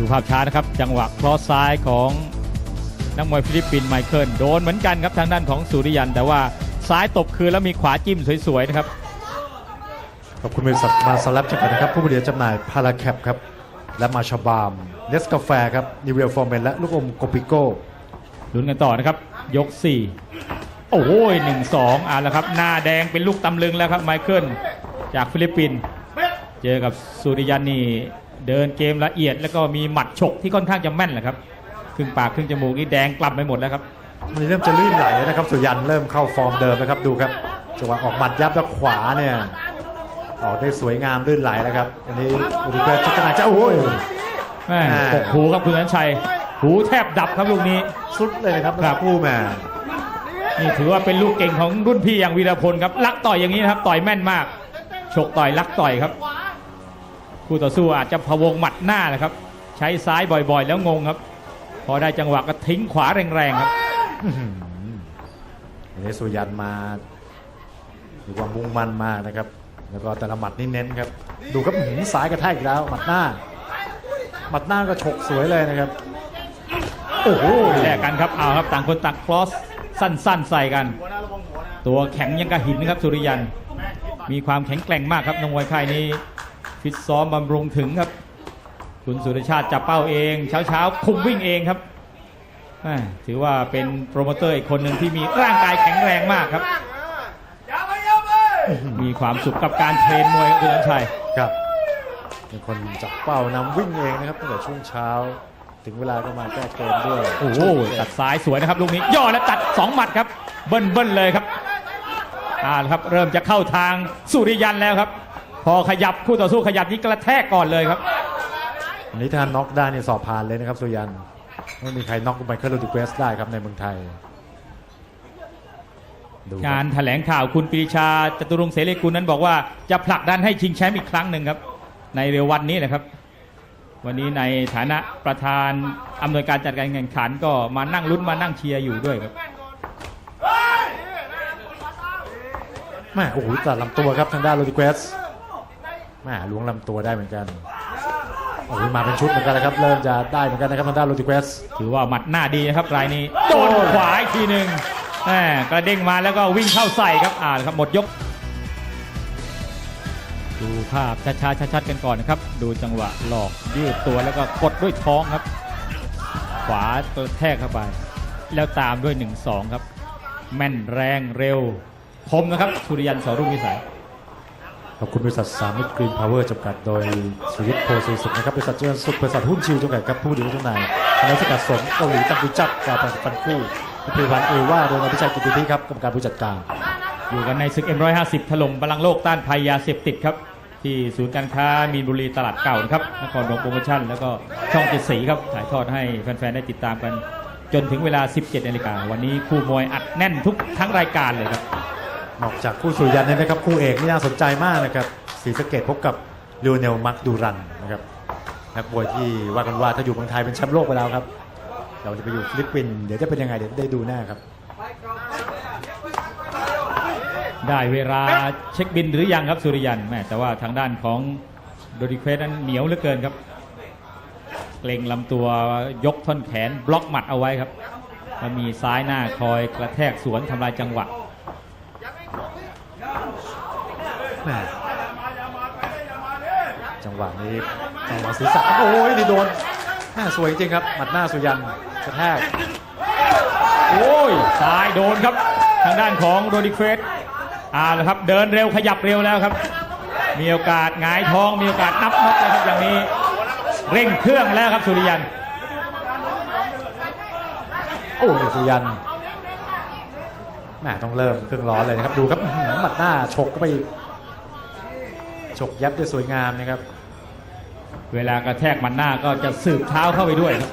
ดูภาพช้านะครับ จังหวะคลอสซ้ายของนักมวยฟิลิปปินส์ไมเคิลโดนเหมือนกันครับทางด้านของสุริยัน แต่ว่าซ้ายตบคืนแล้วมีขวาจิ้มสวยๆนะครับ ขอบคุณบริษัทมาสลับจำกัดนะครับ ผู้บริหารจำหน่ายพาราแคปครับ และมาชาบามเนสกาแฟครับนิเวลฟอร์เมนและลูกอมโกปิโก้ลุ้นกันต่อนะครับ ยก 4 โอ้ยหนึ่งสองอะแล้วครับ หน้าแดงเป็นลูกตำลึงแล้วครับไมเคิลจากฟิลิปปินส์เจอกับสุริยันนี่ เดินเกมละเอียดแล้วก็มีหมัดฉกที่ค่อนข้างจะแม่นแหละครับครึ่งปากครึ่งจมูกนี่แดงกลับไปหมดแล้วครับมันเริ่มจะลื่นไหลแล้วนะครับสุยันเริ่มเข้าฟอร์มเดิมนะครับดูครับจังหวะออกหมัดยับแล้วขวาเนี่ยออกได้สวยงามลื่นไหลแล้วครับอันนี้อุริเกชิกนาจะโอ้ยแม่อ่าปกหูครับคุณนันชัย หูแทบดับครับลูกนี้สุดเลยนะครับครับคู่แม่นี่ถือว่าเป็นลูกเก่งของรุ่นพี่อย่างวีรพลครับลักต่อยอย่างนี้นะครับต่อยแม่นมาก ฉกต่อยลักต่อยครับ คู่ต่อสู้อาจจะพะวงหมัดหน้านะครับ ใช้ซ้ายบ่อยๆ แล้วงงครับ พอได้จังหวะก็ทิ้งขวาแรงๆครับอื้อหืออันนี้สุยันมามีความมุ่งมั่นมากนะครับ แล้วก็แต่ละหมัดนี่เน้นครับ ดูครับอื้อหือซ้ายกระแทกอีกแล้วหมัดหน้าหมัดหน้าก็ฉกสวยเลยนะครับโอ้โหแลกกันครับเอาครับต่างคนต่างคลอสสั้น ๆ ใส่กัน ตัวแข็งยังกระหินนะครับสุริยัน มีความแข็งแกร่งมากครับนงวยค่ายนี้ ฟิตซ้อมบำรุงถึงครับ คุณสุรชาติจับเป้าเอง เช้าๆคุมวิ่งเองครับแม่ถือว่าเป็นโปรโมเตอร์อีกคนหนึ่งที่มีร่างกายแข็งแรงมากครับ มีความสุขกับการเทรนมวยครับคุณชัยครับเป็นคนจับเป้านำวิ่งเองนะครับตั้งแต่ช่วงเช้า ถึงเวลาก็มาแก้เกมด้วยโอ้โหตัดซ้ายสวยนะครับลูกนี้ย่อและตัด2หมัดครับเบิ้ลเบิ้ลเลยครับอ่าละครับ เริ่มจะเข้าทางสุริยันแล้วครับ พอขยับคู่ต่อสู้ขยับนี้กระแทกก่อนเลยครับอันนี้ถ้าน็อกได้เนี่ยสอบผ่านเลยนะครับสุยันไม่มีใครน็อกไมเคิลโรดิเกสได้ครับในเมืองไทยดูครับงานแถลงข่าวคุณปรีชาจตุรงค์เสรีกุลนั้นบอกว่าจะผลักดันให้ชิงแชมป์อีกครั้งหนึ่งครับ ในเร็ววันนี้นะครับ วันนี้ในฐานะประธานอำนวยการจัดการแข่งขันก็มานั่งลุ้นมานั่งเชียร์อยู่ด้วยครับแม่โอ้โหตัดลำตัวครับทางด้านโรดิเกส แม่ล้วงลำตัวได้เหมือนกันโอ้โหมาเป็นชุดเหมือนกันนะครับ เริ่มจะได้เหมือนกันนะครับทางด้านโรดิเกสถือว่าหมัดหน้าดีนะครับรายนี้โดนขวาอีกทีหนึ่งแหม่กระเด้งมาแล้วก็วิ่งเข้าใส่ครับอ่าครับหมดยก ดูภาพช้าๆชัดๆกันก่อนนะครับ ดูจังหวะหลอกยืดตัวแล้วก็กดด้วยท้องครับ ขวากระแทกเข้าไป แล้วตามด้วย1-2ครับ แม่นแรงเร็วคมนะครับสุริยันสอรุ่งวิสัย ขอบคุณบริษัทสามิตรกรีนพาวเวอร์จำกัดโดยสุริทธิ์โพสีสุขนะครับบริษัทเจริญสุขบริษัทหุ้นชิวจำกัดครับผู้ดีผู้จำหน่ายคณะสกัดสมเกาหลีตังกุจับกาแฟฟันคู่ผลิตภัณฑ์เอว่าโดยนายพิชัยกิติพิครับกรรมการผู้จัดการ อยู่กันในศึก M150 ถล่มพลังโลกต้านภัยยาเสพติดครับ ที่ศูนย์การค้ามีนบุรีตลาดเก่านะครับนครหลวงโปรโมชั่น แล้วก็ช่องเจ็ดสีครับถ่ายทอดให้แฟนๆได้ติดตามกัน จนถึงเวลา 17นาฬิกาวันนี้คู่มวยอัดแน่นทุกทั้งรายการเลยครับ นอกจากคู่สุริยันเนี่ยนะครับคู่เอกนี่น่าสนใจมากนะครับศรีสะเกดพบกับเลโอเนลมักดูรันนะครับนักบวยที่ว่ากันว่าถ้าอยู่เมืองไทยเป็นแชมป์โลกไปแล้วครับเราจะไปอยู่ฟิลิปปินส์เดี๋ยวจะเป็นยังไงเดี๋ยวได้ดูแน่ครับ ได้เวลาเช็คบินหรือยังครับสุริยันแม่แต่ว่าทางด้านของโดดิเควสนั้นเหนียวเหลือเกินครับเกรงลำตัวยกท่อนแขนบล็อกหมัดเอาไว้ครับแล้วมีซ้ายหน้าคอยกระแทกสวนทำลายจังหวะ แม่จังหวะนี้จังหวะศีรษะโอ้ยนี่โดนแม่สวยจริงครับ หมัดหน้าสุยันกระแทกโอ้ยซ้ายโดนครับ ทางด้านของโรดิเควสอ่าแล้วครับ เดินเร็วขยับเร็วแล้วครับ มีโอกาสหงายท้อง มีโอกาสนับน็อกแล้วครับอย่างนี้ เร่งเครื่องแล้วครับสุริยัน โอ้ยสุริยันแม่ต้องเริ่มเครื่องร้อนเลยนะครับ ดูครับหมัดหน้าฉกเข้าไป ฉกยับได้สวยงามนะครับ เวลากระแทกมันหน้าก็จะสืบเท้าเข้าไปด้วยครับ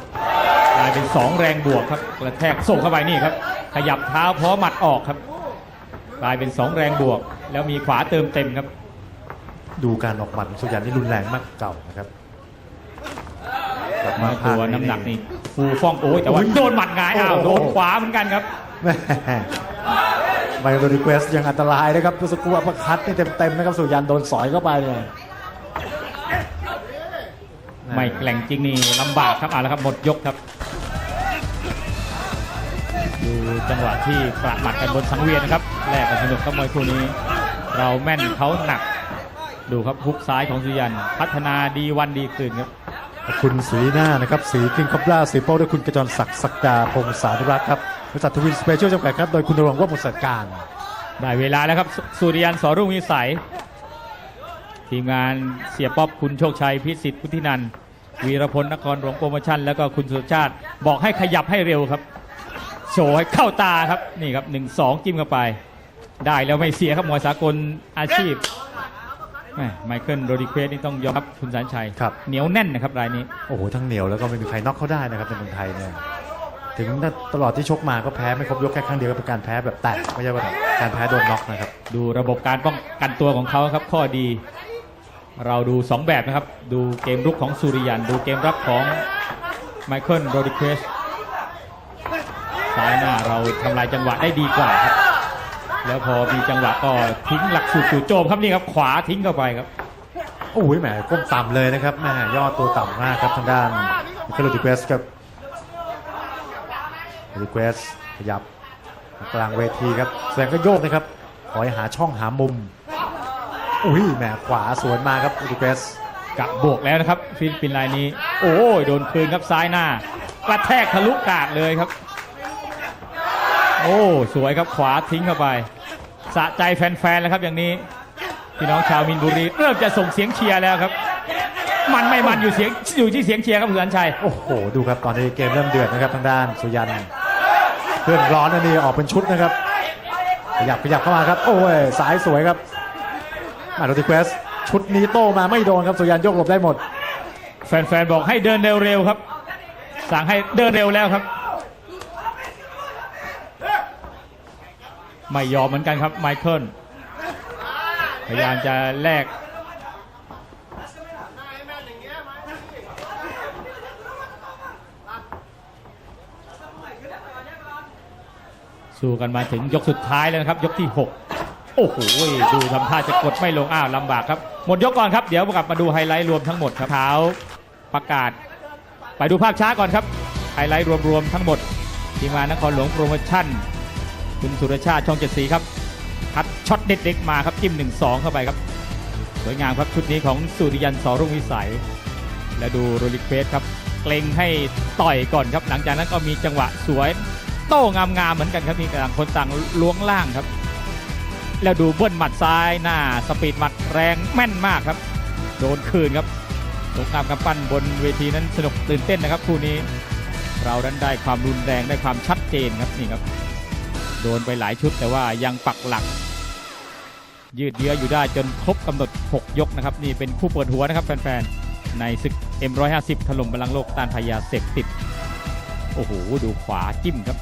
กลายเป็นสองแรงบวกครับกระแทกส่งเข้าไปนี่ครับ ขยับเท้าพร้อมหมัดออกครับ กลายเป็นสองแรงบวก แล้วมีขวาเติมเต็มครับ ดูการออกหมัดของสุริยันนี่รุนแรงมากเก่านะครับกลับมาตัวน้ำหนักนี่ฟูฟ่องโอ้ยแต่ว่าโดนหมัดหงายอ้าวโดนขวาเหมือนกันครับแม่ ไมโครรีเควสยังอันตรายนะครับตัวสกูอัปเปอร์คัตนี่เต็มๆนะครับสุริยันโดนสอยเข้าไปเนี่ยไม่แกล่งจริงนี่ลำบากครับเอาละครับหมดยกครับ ดูจังหวะที่ประหมัดกันบนสังเวียนนะครับแลกกันสนุกกับมวยคู่นี้ เราแม่นเขาหนัก ดูครับฮุกซ้ายของสุยัน พัฒนาดีวันดีคืนครับขอบคุณสีหน้านะครับ สีคิงคอปล่าสีโป้ด้วยคุณกระจรศักดิ์ศักดาพงศานุรักษ์ครับ บริษัททวินสเปเชียลจำกัดครับ โดยคุณนรงค์ว่าบุษการ ได้เวลาแล้วครับสสุริยันสอรุ่งวิสัย ทีมงานเสียป๊อบคุณโชคชัยพิสิทธิ์พุทธินันท์วีรพลนครหลวงโปรโมชั่น แล้วก็คุณสุชาติ บอกให้ขยับให้เร็วครับ โชว์ให้เข้าตาครับ นี่ครับ1 2จิ้มเข้าไป ได้แล้วไม่เสียครับมวยสากลอาชีพแหม่ไมเคิลโรดิเควสนี่ต้องยอมรับคุณสันชัย ครับ เหนียวแน่นนะครับรายนี้ โอ้โห ทั้งเหนียวแล้วก็ไม่มีใครน็อกเขาได้นะครับในเมืองไทยเนี่ย ถึงตลอดที่ชกมาก็แพ้ไม่ครบยกแค่ครั้งเดียวก็เป็นการแพ้แบบแตกไม่ใช่ว่าแบบการแพ้โดนน็อกนะครับ ดูระบบการป้องกันตัวของเขาครับ ข้อดี เราดู 2 แบบนะครับ ดูเกมรุกของสุริยัน ดูเกมรับของไมเคิลโรดิเควสซ้ายหน้าเราทำลายจังหวะได้ดีกว่าครับ แล้วพอมีจังหวะก็ทิ้งหลักสูตรจู่โจมครับนี่ครับขวาทิ้งเข้าไปครับโอ้ยแหมก้มต่ำเลยนะครับแหม่ยอดตัวต่ำมากครับทางด้านมิคาโลดิเควสครับ ดิเควสขยับกลางเวทีครับแสดงก็โยกนะครับขอให้หาช่องหามุม อุ้ยแหมขวาสวนมาครับดิเควสกะบวกแล้วนะครับ ฟิลิปปินส์รายนี้ โอ้ยโดนคืนครับซ้ายหน้ากระแทกทะลุกาดเลยครับ โอ้สวยครับขวาทิ้งเข้าไปสะใจแฟนๆแล้วครับอย่างนี้พี่น้องชาวมินบุรีเริ่มจะส่งเสียงเชียร์แล้วครับ มันไม่มันอยู่เสียงอยู่ที่เสียงเชียร์ครับคุณสันชัยโอ้โหดูครับตอนนี้เกมเริ่มเดือดนะครับทางด้านสุยัน เพื่อนร้อนนนี้ออกเป็นชุดนะครับ ขยับขยับเข้ามาครับ โอ้ยสายสวยครับมาโรดิเควสชุดนี้โตมาไม่โดนครับสุยันยกหลบได้หมด แฟนๆบอกให้เดินเร็วๆครับ สั่งให้เดินเร็วแล้วครับ ไม่ยอมเหมือนกันครับไมเคิลพยายามจะแลก สู้กันมาถึงยกสุดท้ายแล้วนะครับ ยกที่ 6 โอ้โหดูทำท่าจะกดไม่ลงอ้าวลำบากครับ หมดยกก่อนครับ เดี๋ยวกลับมาดูไฮไลท์รวมทั้งหมดครับเท้าประกาศ ไปดูภาพช้าก่อนครับ ไฮไลท์รวมๆทั้งหมด ทีมงานนครหลวงโปรโมชั่น คุณสุรชาติช่องเจ็ดสีครับคัดช็อตเด็ดๆมาครับจิ้ม1-2 เข้าไปครับ สวยงามครับชุดนี้ของสุริยันสอรุ่งวิสัย และดูโรลิเควสครับเกรงให้ต่อยก่อนครับ หลังจากนั้นก็มีจังหวะสวย โต้งามๆเหมือนกันครับมีต่างคนต่างล้วงล่างครับ แล้วดูเบิ้ลหมัดซ้ายหน้าสปีดหมัดแรงแม่นมากครับ โดนคืนครับสงครามกำปั้นบนเวทีนั้นสนุกตื่นเต้นนะครับคู่นี้เรานั้นได้ความรุนแรงได้ความชัดเจนครับนี่ครับ โดนไปหลายชุดแต่ว่ายังปักหลัก ยืดเยื้ออยู่ได้จนครบกำหนด 6 ยกนะครับ นี่เป็นคู่เปิดหัวนะครับแฟนๆ ในศึก M150 ถล่มบอลลังโลกต้านพยาเสพติด โอ้โห ดูขวาจิ้มครับ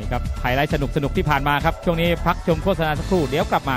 นี่ครับไฮไลท์สนุกๆที่ผ่านมาครับ ช่วงนี้พักชมโฆษณาสักครู่เดี๋ยวกลับมา